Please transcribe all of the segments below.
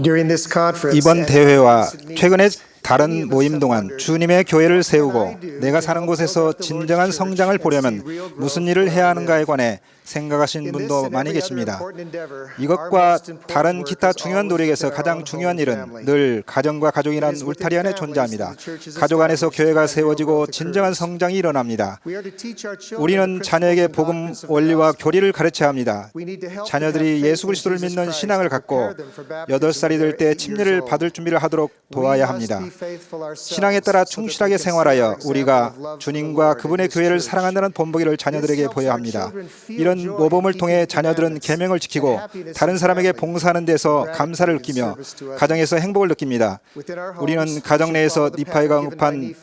During this conference, 이번 and 대회와 recent 최근의 meetings, 다른 모임 동안 주님의 교회를 세우고 내가 사는 곳에서 진정한 성장을 보려면 무슨 일을 해야 하는가에 관해 생각하신 분도 많이 계십니다. 이것과 다른 기타 중요한 노력에서 가장 중요한 일은 늘 가정과 가족이란 울타리 안에 존재합니다. 가족 안에서 교회가 세워지고 진정한 성장이 일어납니다. 우리는 자녀에게 복음 원리와 교리를 가르쳐야 합니다. 자녀들이 예수 그리스도를 믿는 신앙을 갖고 여덟 살이 될 때 침례를 받을 준비를 하도록 도와야 합니다. 신앙에 따라 충실하게 생활하여 우리가 주님과 그분의 교회를 사랑한다는 본보기를 자녀들에게 보여야 합니다. 이런 모범을 통해 자녀들은 계명을 지키고 다른 사람에게 봉사하는 데서 감사를 느끼며 가정에서 행복을 느낍니다. 우리는 가정 내에서 니파이가 언급한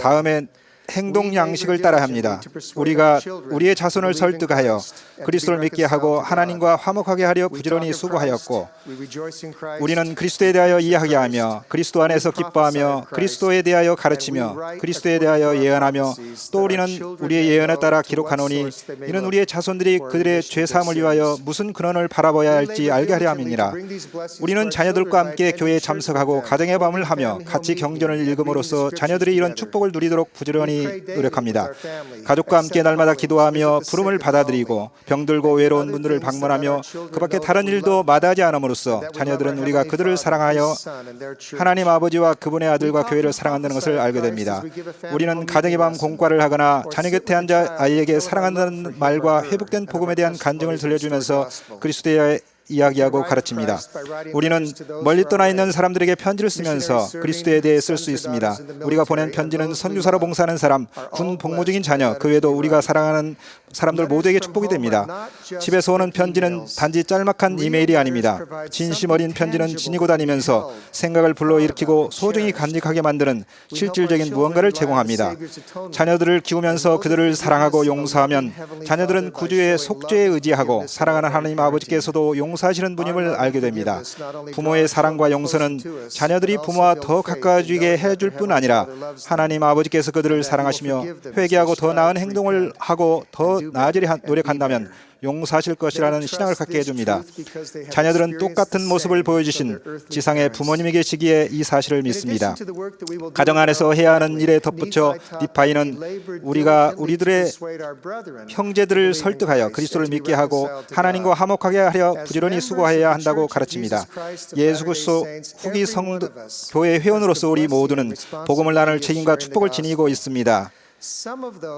다음에 행동 양식을 따라 합니다. 우리가 우리의 자손을 설득하여 그리스도를 믿게 하고 하나님과 화목하게 하려 부지런히 수고하였고 우리는 그리스도에 대하여 이야기하며 그리스도 안에서 기뻐하며 그리스도에 대하여 가르치며 그리스도에 대하여 예언하며 또 우리는 우리의 예언에 따라 기록하노니 이는 우리의 자손들이 그들의 죄 사함을 위하여 무슨 근원을 바라봐야 할지 알게 하려 함이니라. 우리는 자녀들과 함께 교회에 참석하고 가정의 밤을 하며 같이 경전을 읽음으로써 자녀들이 이런 축복을 누리도록 부지런히 노력합니다. 가족과 함께 날마다 기도하며 부름을 받아들이고 병들고 외로운 분들을 방문하며 그 밖에 다른 일도 마다하지 않음으로써 자녀들은 우리가 그들을 사랑하여 하나님 아버지와 그분의 아들과 교회를 사랑한다는 것을 알게 됩니다. 우리는 가정의 밤 공과를 하거나 자녀 곁에 앉아 아이에게 사랑한다는 말과 회복된 복음에 대한 간증을 들려주면서 그리스도의 이야기하고 가르칩니다. 우리는 멀리 떠나 있는 사람들에게 편지를 쓰면서 그리스도에 대해 쓸 수 있습니다. 우리가 보낸 편지는 선교사로 봉사하는 사람, 군 복무 중인 자녀, 그 외에도 우리가 사랑하는 사람들 모두에게 축복이 됩니다. 집에서 오는 편지는 단지 짤막한 이메일이 아닙니다. 진심 어린 편지는 지니고 다니면서 생각을 불러일으키고 소중히 간직하게 만드는 실질적인 무언가를 제공합니다. 자녀들을 키우면서 그들을 사랑하고 용서하면 자녀들은 구주의 속죄에 의지하고 사랑하는 하나님 아버지께서도 용서하시는 분임을 알게 됩니다. 부모의 사랑과 용서는 자녀들이 부모와 더 가까워지게 해줄 뿐 아니라 하나님 아버지께서 그들을 사랑하시며 회개하고 더 나은 행동을 하고 더 나아지려 노력한다면 용서하실 것이라는 신앙을 갖게 해줍니다. 자녀들은 똑같은 모습을 보여주신 지상의 부모님이 계시기에 이 사실을 믿습니다. 가정 안에서 해야 하는 일에 덧붙여 니파이는 우리가 우리들의 형제들을 설득하여 그리스도를 믿게 하고 하나님과 화목하게 하려 부지런히 수고해야 한다고 가르칩니다. 예수 그리스도 후기 성 교회 회원으로서 우리 모두는 복음을 나눌 책임과 축복을 지니고 있습니다.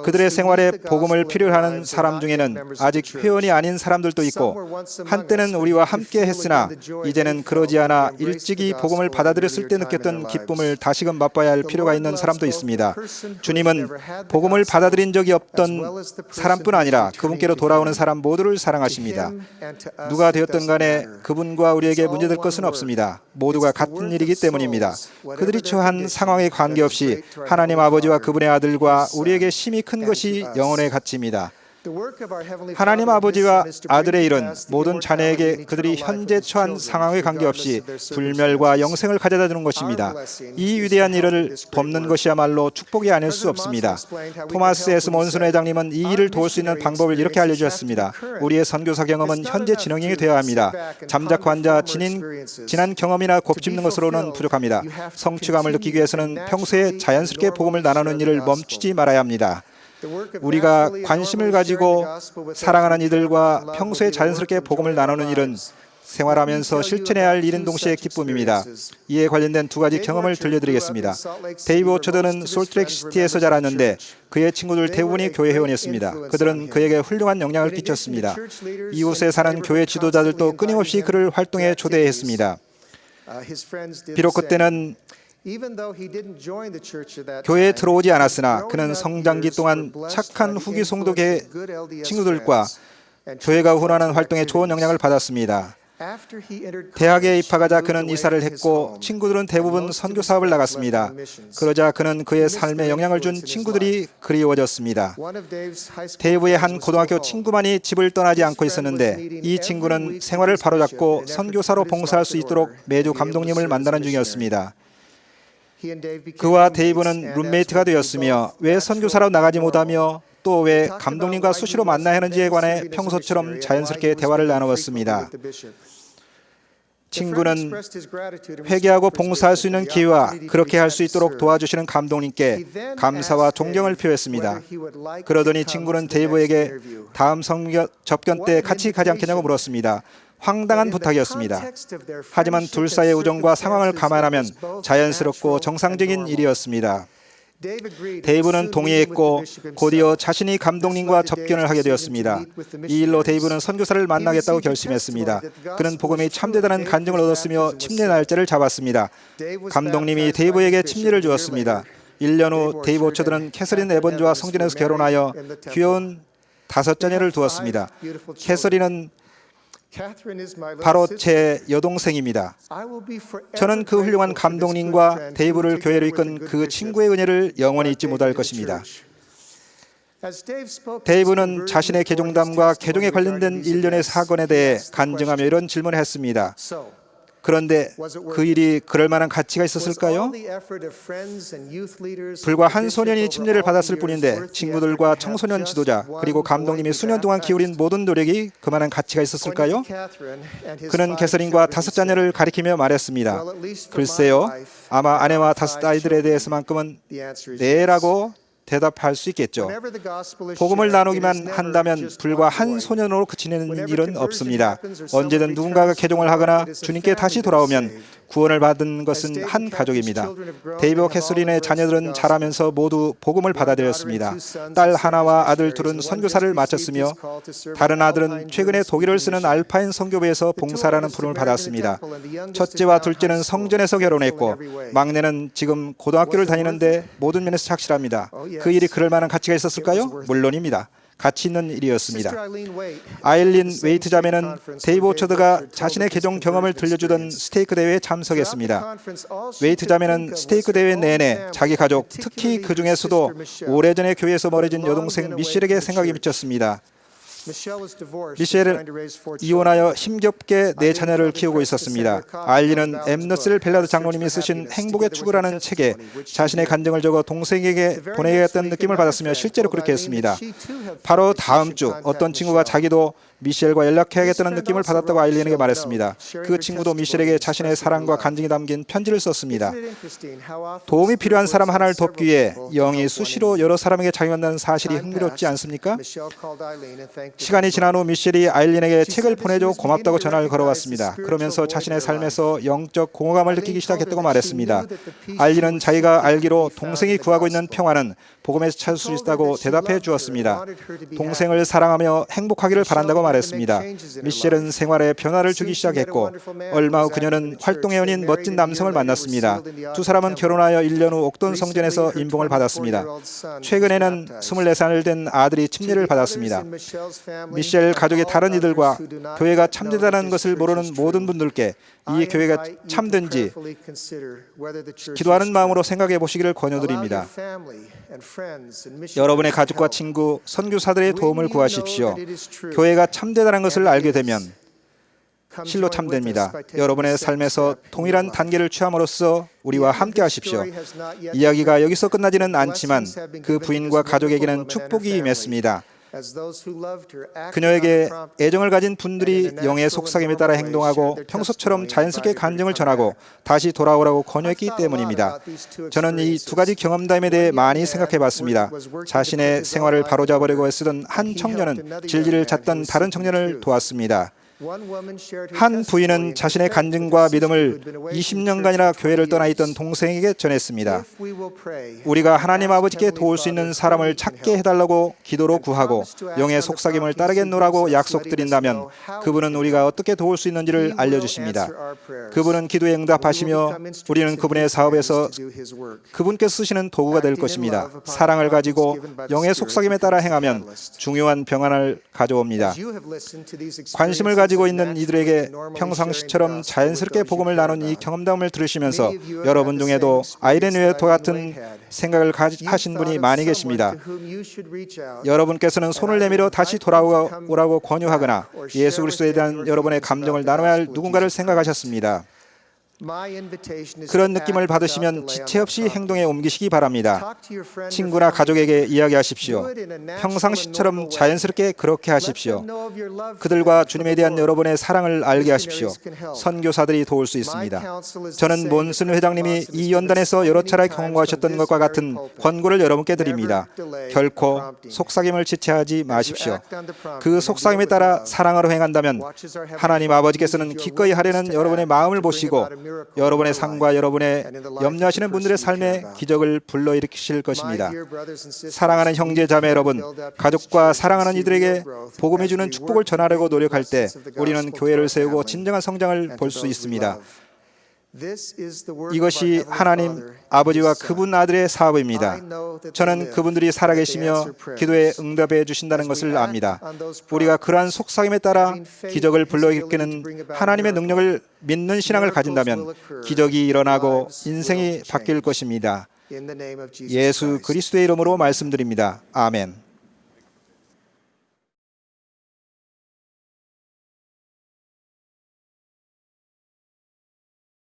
그들의 생활에 복음을 필요로 하는 사람 중에는 아직 회원이 아닌 사람들도 있고 한때는 우리와 함께 했으나 이제는 그러지 않아 일찍이 복음을 받아들였을 때 느꼈던 기쁨을 다시금 맛봐야 할 필요가 있는 사람도 있습니다. 주님은 복음을 받아들인 적이 없던 사람뿐 아니라 그분께로 돌아오는 사람 모두를 사랑하십니다. 누가 되었든 간에 그분과 우리에게 문제될 것은 없습니다. 모두가 같은 일이기 때문입니다. 그들이 처한 상황에 관계없이 하나님 아버지와 그분의 아들과 우리에게 심히 큰 것이 영혼의 가치입니다. 하나님 아버지와 아들의 일은 모든 자녀에게 그들이 현재 처한 상황에 관계없이 불멸과 영생을 가져다 주는 것입니다. 이 위대한 일을 돕는 것이야말로 축복이 아닐 수 없습니다. 토마스 에스 몬슨 회장님은 이 일을 도울 수 있는 방법을 이렇게 알려주셨습니다. 우리의 선교사 경험은 현재 진행이 되어야 합니다. 잠자코 앉아 지닌, 지난 경험이나 곱씹는 것으로는 부족합니다. 성취감을 느끼기 위해서는 평소에 자연스럽게 복음을 나누는 일을 멈추지 말아야 합니다. 우리가 관심을 가지고 사랑하는 이들과 평소에 자연스럽게 복음을 나누는 일은 생활하면서 실천해야 할 일인 동시에 기쁨입니다. 이에 관련된 두 가지 경험을 들려드리겠습니다. 데이브 오처드는 솔트레이크시티에서 자랐는데 그의 친구들 대부분이 교회 회원이었습니다. 그들은 그에게 훌륭한 영향을 끼쳤습니다. 이곳에 사는 교회 지도자들도 끊임없이 그를 활동에 초대했습니다. 비록 그때는 교회에 들어오지 않았으나 그는 성장기 동안 착한 후기 성도계 친구들과 교회가 후원하는 활동에 좋은 영향을 받았습니다. 대학에 입학하자 그는 이사를 했고 친구들은 대부분 선교 사업을 나갔습니다. 그러자 그는 그의 삶에 영향을 준 친구들이 그리워졌습니다. 데이브의 한 고등학교 친구만이 집을 떠나지 않고 있었는데 이 친구는 생활을 바로잡고 선교사로 봉사할 수 있도록 매주 감독님을 만나는 중이었습니다. 그와 데이브는 룸메이트가 되었으며 왜 선교사로 나가지 못하며 또 왜 감독님과 수시로 만나야 하는지에 관해 평소처럼 자연스럽게 대화를 나누었습니다. 친구는 회개하고 봉사할 수 있는 기회와 그렇게 할 수 있도록 도와주시는 감독님께 감사와 존경을 표했습니다. 그러더니 친구는 데이브에게 다음 성견, 접견 때 같이 가지 않겠냐고 물었습니다. 황당한 부탁이었습니다. 하지만 둘 사이의 우정과 상황을 감안하면 자연스럽고 정상적인 일이었습니다. 데이브는 동의했고 곧이어 자신이 감독님과 접견을 하게 되었습니다. 이 일로 데이브는 선교사를 만나겠다고 결심했습니다. 그는 복음이 참되다는 간증을 얻었으며 침례 날짜를 잡았습니다. 감독님이 데이브에게 침례를 주었습니다. 1년 후 데이브 오처드는 캐서린 에번즈와 성전에서 결혼하여 귀여운 다섯 자녀를 두었습니다. 캐서린은 바로 제 여동생입니다. 저는 그 훌륭한 감독님과 데이브를 교회로 이끈 그 친구의 은혜를 영원히 잊지 못할 것입니다. 데이브는 자신의 개종담과 개종에 관련된 일련의 사건에 대해 간증하며 이런 질문을 했습니다. 그런데 그 일이 그럴 만한 가치가 있었을까요? 불과 한 소년이 침례를 받았을 뿐인데 친구들과 청소년 지도자 그리고 감독님이 수년 동안 기울인 모든 노력이 그만한 가치가 있었을까요? 그는 개서린과 다섯 자녀를 가리키며 말했습니다. 글쎄요, 아마 아내와 다섯 아이들에 대해서만큼은 네라고 대답할 수 있겠죠. 복음을 나누기만 한다면 불과 한 소년으로 그치는 일은 없습니다. 언제든 누군가가 개종을 하거나 주님께 다시 돌아오면 구원을 받은 것은 한 가족입니다. 데이비와 캐서린의 자녀들은 자라면서 모두 복음을 받아들였습니다. 딸 하나와 아들 둘은 선교사를 마쳤으며 다른 아들은 최근에 독일을 쓰는 알파인 선교부에서 봉사라는 부름을 받았습니다. 첫째와 둘째는 성전에서 결혼했고 막내는 지금 고등학교를 다니는데 모든 면에서 착실합니다. 그 일이 그럴 만한 가치가 있었을까요? 물론입니다. 가치 있는 일이었습니다. 아일린 웨이트 자매는 데이브 오처드가 자신의 개종 경험을 들려주던 스테이크 대회에 참석했습니다. 웨이트 자매는 스테이크 대회 내내 자기 가족, 특히 그 중에서도 오래전에 교회에서 멀어진 여동생 미셸에게 생각이 미쳤습니다. 미셸은 이혼하여 힘겹게 네 자녀를 키우고 있었습니다. 아일린은 엠너스 벨라드 장로님이 쓰신 행복의 축구라는 책에 자신의 간증을 적어 동생에게 보내야겠다는 느낌을 받았으며 실제로 그렇게 했습니다. 바로 다음 주 어떤 친구가 자기도 미셸과 연락해야겠다는 느낌을 받았다고 아일린에게 말했습니다. 그 친구도 미셸에게 자신의 사랑과 간증이 담긴 편지를 썼습니다. 도움이 필요한 사람 하나를 돕기 위해 영이 수시로 여러 사람에게 작용한다는 사실이 흥미롭지 않습니까? 시간이 지난 후 미셸이 아일린에게 책을 보내줘 고맙다고 전화를 걸어왔습니다. 그러면서 자신의 삶에서 영적 공허감을 느끼기 시작했다고 말했습니다. 아일린은 자기가 알기로 동생이 구하고 있는 평화는 복음에서 찾을 수 있다고 대답해 주었습니다. 동생을 사랑하며 행복하기를 바란다고 말했습니다. 미셸은 생활에 변화를 주기 시작했고 얼마 후 그녀는 활동회원인 멋진 남성을 만났습니다. 두 사람은 결혼하여 1년 후 옥돈 성전에서 임봉을 받았습니다. 최근에는 24살 된 아들이 침례를 받았습니다. 미셸 가족의 다른 이들과 교회가 참되다는 것을 모르는 모든 분들께 이 교회가 참된지 기도하는 마음으로 생각해 보시기를 권유드립니다. 여러분의 가족과 친구, 선교사들의 도움을 구하십시오. 교회가 참되다는 것을 알게 되면 실로 참됩니다. 여러분의 삶에서 동일한 단계를 취함으로써 우리와 함께 하십시오. 이야기가 여기서 끝나지는 않지만 그 부인과 가족에게는 축복이 임했습니다. 그녀에게 애정을 가진 분들이 영의 속삭임에 따라 행동하고 평소처럼 자연스럽게 간증을 전하고 다시 돌아오라고 권유했기 때문입니다. 저는 이 두 가지 경험담에 대해 많이 생각해 봤습니다. 자신의 생활을 바로잡으려고 애쓰던 한 청년은 진리를 찾던 다른 청년을 도왔습니다. 한 부인은 자신의 간증과 믿음을 20년간이나 교회를 떠나 있던 동생에게 전했습니다. 우리가 하나님 아버지께 도울 수 있는 사람을 찾게 해달라고 기도로 구하고 영의 속삭임을 따르겠노라고 약속드린다면 그분은 우리가 어떻게 도울 수 있는지를 알려주십니다. 그분은 기도에 응답하시며 우리는 그분의 사업에서 그분께 쓰시는 도구가 될 것입니다. 사랑을 가지고 영의 속삭임에 따라 행하면 중요한 평안을 가져옵니다. 관심을 가지고 가지고 있는 이들에게 평상시처럼 자연스럽게 복음을 나눈 이 경험담을 들으시면서 여러분 중에도 아이렌 웨어토 같은 생각을 하신 분이 많이 계십니다. 여러분께서는 손을 내밀어 다시 돌아오라고 권유하거나 예수 그리스도에 대한 여러분의 감정을 나눠야 할 누군가를 생각하셨습니다. 그런 느낌을 받으시면 지체 없이 행동에 옮기시기 바랍니다. 친구나 가족에게 이야기하십시오. 평상시처럼 자연스럽게 그렇게 하십시오. 그들과 주님에 대한 여러분의 사랑을 알게 하십시오. 선교사들이 도울 수 있습니다. 저는 몬슨 회장님이 이 연단에서 여러 차례 경험하셨던 것과 같은 권고를 여러분께 드립니다. 결코 속삭임을 지체하지 마십시오. 그 속삭임에 따라 사랑으로 행한다면 하나님 아버지께서는 기꺼이 하려는 여러분의 마음을 보시고 여러분의 삶과 여러분의 염려하시는 분들의 삶에 기적을 불러일으키실 것입니다. 사랑하는 형제 자매 여러분, 가족과 사랑하는 이들에게 복음이 주는 축복을 전하려고 노력할 때 우리는 교회를 세우고 진정한 성장을 볼 수 있습니다. 이것이 하나님 아버지와 그분 아들의 사업입니다. 저는 그분들이 살아계시며 기도에 응답해 주신다는 것을 압니다. 우리가 그러한 속삭임에 따라 기적을 불러일으키는 하나님의 능력을 믿는 신앙을 가진다면 기적이 일어나고 인생이 바뀔 것입니다. 예수 그리스도의 이름으로 말씀드립니다. 아멘.